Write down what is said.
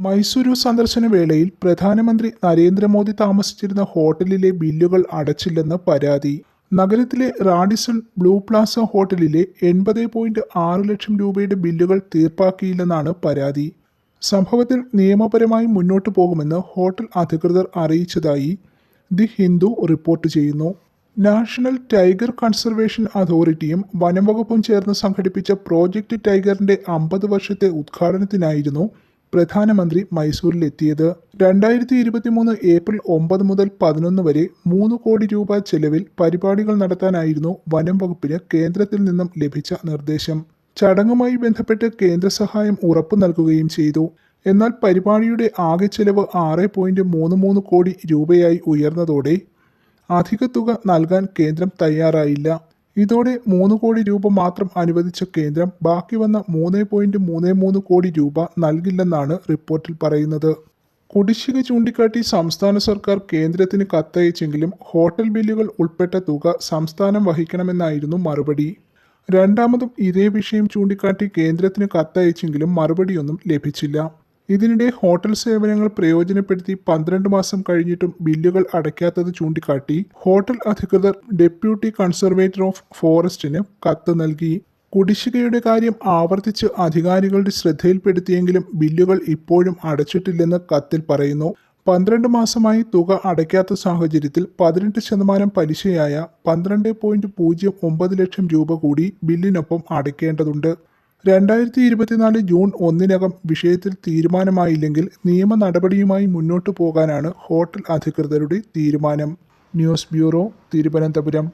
മൈസൂരു സന്ദർശന വേളയിൽ പ്രധാനമന്ത്രി നരേന്ദ്രമോദി താമസിച്ചിരുന്ന ഹോട്ടലിലെ ബില്ലുകൾ അടച്ചില്ലെന്ന് പരാതി. നഗരത്തിലെ റാഡിസൺ ബ്ലൂ പ്ലാസ ഹോട്ടലിലെ എൺപത് പോയിന്റ് ആറ് ലക്ഷം രൂപയുടെ ബില്ലുകൾ തീർപ്പാക്കിയില്ലെന്നാണ് പരാതി. സംഭവത്തിൽ നിയമപരമായി മുന്നോട്ടു പോകുമെന്ന് ഹോട്ടൽ അധികൃതർ അറിയിച്ചതായി ദി ഹിന്ദു റിപ്പോർട്ട് ചെയ്യുന്നു. നാഷണൽ ടൈഗർ കൺസർവേഷൻ അതോറിറ്റിയും വനംവകുപ്പും ചേർന്ന് സംഘടിപ്പിച്ച പ്രോജക്റ്റ് ടൈഗറിന്റെ അമ്പത് വർഷത്തെ ഉദ്ഘാടനത്തിനായിരുന്നു പ്രധാനമന്ത്രി മൈസൂരിലെത്തിയത്. രണ്ടായിരത്തി ഇരുപത്തിമൂന്ന് ഏപ്രിൽ ഒമ്പത് മുതൽ പതിനൊന്ന് വരെ മൂന്ന് കോടി രൂപ ചെലവിൽ പരിപാടികൾ നടത്താനായിരുന്നു വനം വകുപ്പിന് കേന്ദ്രത്തിൽ നിന്നും ലഭിച്ച നിർദ്ദേശം. ചടങ്ങുമായി ബന്ധപ്പെട്ട് കേന്ദ്ര സഹായം ഉറപ്പു നൽകുകയും ചെയ്തു. എന്നാൽ പരിപാടിയുടെ ആകെ ചെലവ് ആറ് പോയിന്റ് മൂന്ന് മൂന്ന് കോടി രൂപയായി ഉയർന്നതോടെ അധിക തുക നൽകാൻ കേന്ദ്രം തയ്യാറായില്ല. ഇതോടെ മൂന്ന് കോടി രൂപ മാത്രം അനുവദിച്ച കേന്ദ്രം ബാക്കി വന്ന മൂന്ന് പോയിന്റ് മൂന്ന് മൂന്ന് കോടി രൂപ നൽകില്ലെന്നാണ് റിപ്പോർട്ടിൽ പറയുന്നത്. കുടിശ്ശിക ചൂണ്ടിക്കാട്ടി സംസ്ഥാന സർക്കാർ കേന്ദ്രത്തിന് കത്തയച്ചെങ്കിലും ഹോട്ടൽ ബില്ലുകൾ ഉൾപ്പെട്ട തുക സംസ്ഥാനം വഹിക്കണമെന്നായിരുന്നു മറുപടി. രണ്ടാമതും ഇതേ വിഷയം ചൂണ്ടിക്കാട്ടി കേന്ദ്രത്തിന് കത്തയച്ചെങ്കിലും മറുപടിയൊന്നും ലഭിച്ചില്ല. ഇതിനിടെ ഹോട്ടൽ സേവനങ്ങൾ പ്രയോജനപ്പെടുത്തി പന്ത്രണ്ട് മാസം കഴിഞ്ഞിട്ടും ബില്ലുകൾ അടയ്ക്കാത്തത് ചൂണ്ടിക്കാട്ടി ഹോട്ടൽ അധികൃതർ ഡെപ്യൂട്ടി കൺസർവേറ്റർ ഓഫ് ഫോറസ്റ്റിന് കത്ത് നൽകി. കുടിശ്ശികയുടെ കാര്യം ആവർത്തിച്ച് അധികാരികളുടെ ശ്രദ്ധയിൽപ്പെടുത്തിയെങ്കിലും ബില്ലുകൾ ഇപ്പോഴും അടച്ചിട്ടില്ലെന്ന് കത്തിൽ പറയുന്നു. പന്ത്രണ്ട് മാസമായി തുക അടയ്ക്കാത്ത സാഹചര്യത്തിൽ പതിനെട്ട് ശതമാനം പലിശയായ പന്ത്രണ്ട് പോയിന്റ് പൂജ്യം ഒമ്പത് ലക്ഷം രൂപ കൂടി ബില്ലിനൊപ്പം അടയ്ക്കേണ്ടതുണ്ട്. രണ്ടായിരത്തി ഇരുപത്തിനാല് ജൂൺ ഒന്നിനകം വിഷയത്തിൽ തീരുമാനമായില്ലെങ്കിൽ നിയമ നടപടിയുമായി മുന്നോട്ടു പോകാനാണ് ഹോട്ടൽ അധികൃതരുടെ തീരുമാനം. News bureau Thiruvananthapuram.